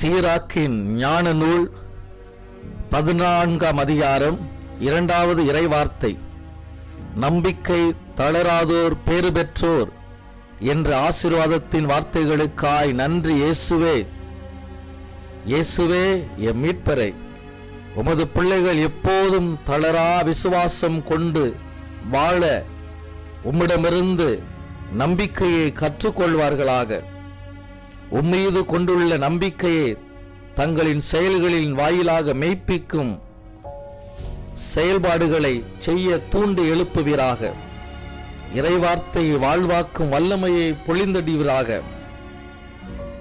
சீராக்கின் ஞான நூல் பதினான்காம் அதிகாரம் இரண்டாவது இறைவார்த்தை. நம்பிக்கை தளராதோர் பேறு பெற்றோர் என்ற ஆசீர்வாதத்தின் வார்த்தைகளுக்காய் நன்றி இயேசுவே. இயேசுவே எம் மீட்பரை. உமது பிள்ளைகள் எப்போதும் தளரா விசுவாசம் கொண்டு வாழ உம்மிடமிருந்து நம்பிக்கையை கற்றுக்கொள்வார்களாக. உம்மீது கொண்டுள்ள நம்பிக்கையை தங்களின் செயல்களின் வாயிலாக மெய்ப்பிக்கும் செயல்பாடுகளை செய்ய தூண்டி எழுப்புவீராக. இறைவார்த்தையை வாழ்வாக்கும் வல்லமையை பொழிந்தடிவீராக.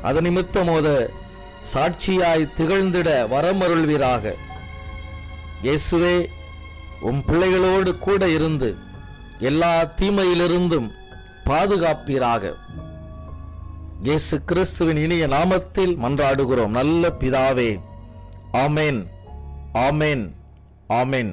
அது நிமித்தமோத சாட்சியாய் திகழ்ந்திட வரமருள்வீராக. இயேசுவே உம் பிள்ளைகளோடு கூட இருந்து எல்லா தீமையிலிருந்தும் பாதுகாப்பீராக. இயேசு கிறிஸ்துவின் இனிய நாமத்தில் மன்றாடுகிறோம். நல்ல பிதாவே ஆமென் ஆமென் ஆமென்.